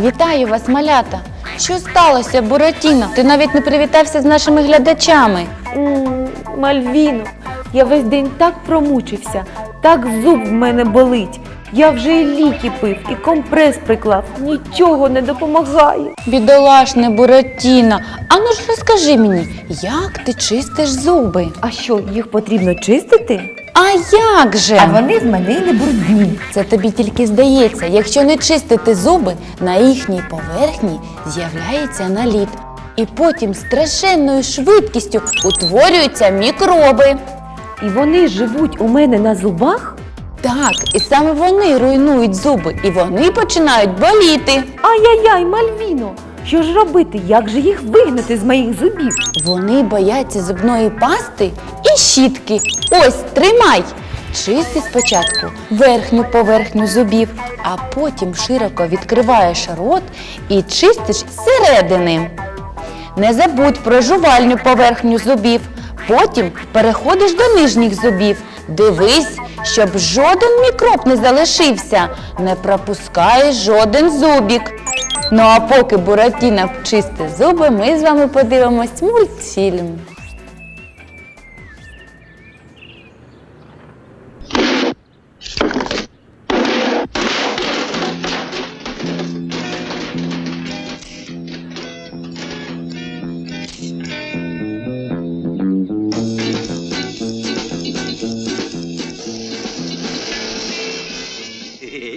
Вітаю вас, малята! Що сталося, Буратіно? Ти навіть не привітався з нашими глядачами. М, Мальвіно, я весь день так промучився, так зуб в мене болить. Я вже і ліки пив, і компрес приклав. Нічого не допомагає. Бідолашне Буратіно, а ну ж розкажи мені, як ти чистиш зуби? А що, їх потрібно чистити? А як же? А вони з мене не брудні. Це тобі тільки здається, якщо не чистити зуби, на їхній поверхні з'являється наліт. І потім страшенною швидкістю утворюються мікроби. І вони живуть у мене на зубах? Так, і саме вони руйнують зуби, і вони починають боліти. Ай-яй-яй, Мальвіно! Що ж робити? Як же їх вигнати з моїх зубів? Вони бояться зубної пасти і щітки. Ось, тримай! Чисти спочатку верхню поверхню зубів, а потім широко відкриваєш рот і чистиш зсередини. Не забудь про жувальню поверхню зубів. Потім переходиш до нижніх зубів. Дивись, щоб жоден мікроб не залишився. Не пропускає жоден зубік. Ну а поки Буратіна чистить зуби, ми з вами подивимось мультфільм. Ну,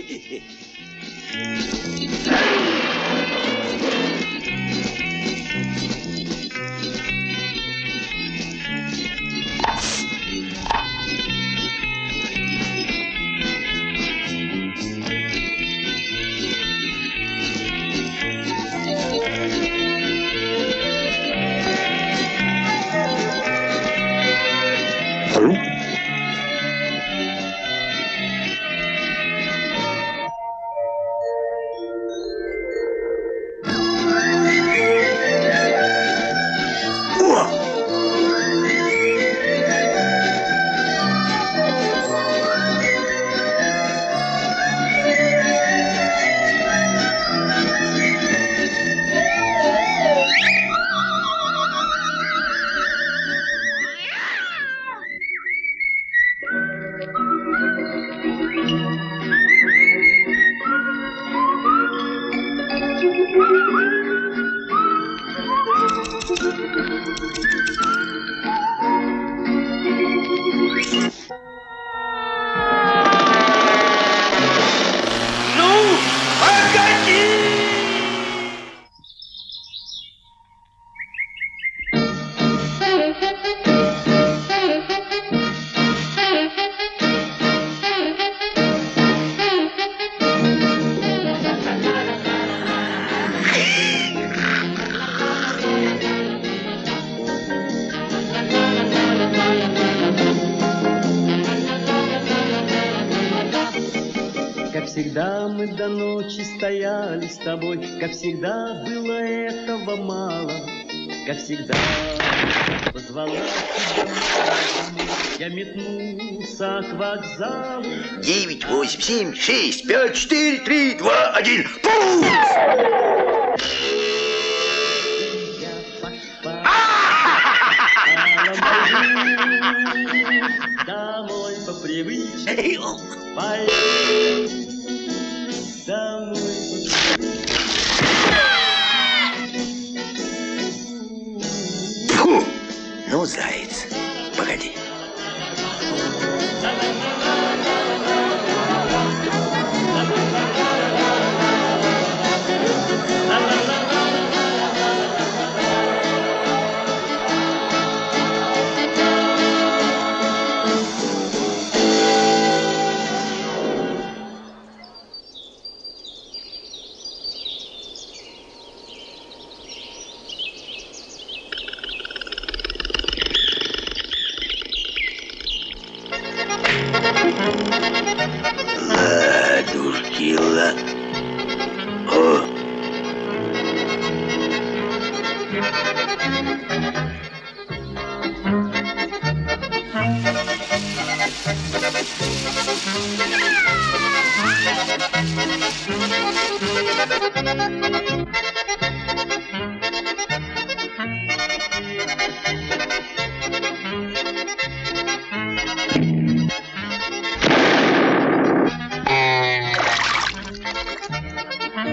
стояли с тобой, как всегда было этого мало, как всегда позвала. Я метнулся к вокзалу. 9, 8, 7, 6, 5, 4, 3, 2, 1. Пуф! Домой по привычке.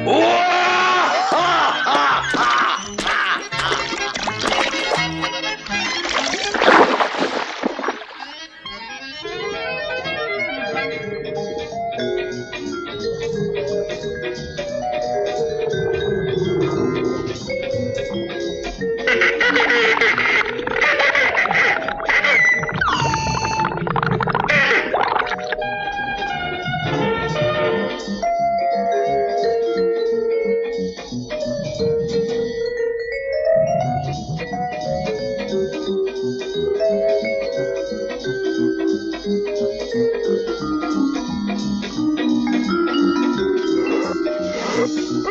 Whoa!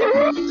Oh,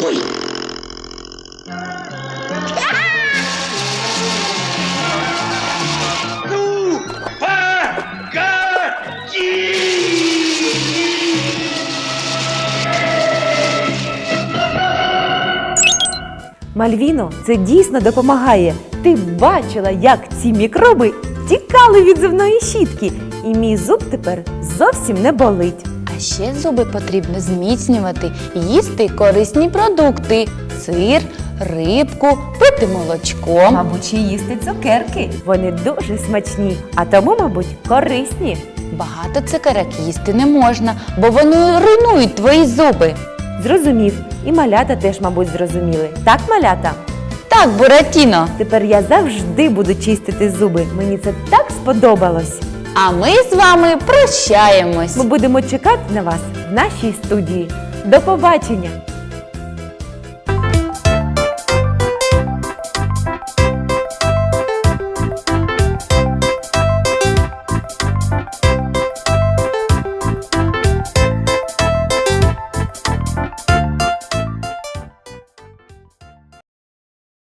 Wait. Мальвіно, це дійсно допомагає. Ти бачила, як ці мікроби тікали від зубної щітки, і мій зуб тепер зовсім не болить. А ще зуби потрібно зміцнювати, їсти корисні продукти: сир, рибку, пити молочко. Мабуть, ще їсти цукерки. Вони дуже смачні, а тому, мабуть, корисні. Багато цукерок їсти не можна, бо вони руйнують твої зуби. Зрозумів, і малята теж, мабуть, зрозуміли. Так, малята? Так, Буратіно. Тепер я завжди буду чистити зуби. Мені це так сподобалось. А ми з вами прощаємось. Ми будемо чекати на вас в нашій студії. До побачення!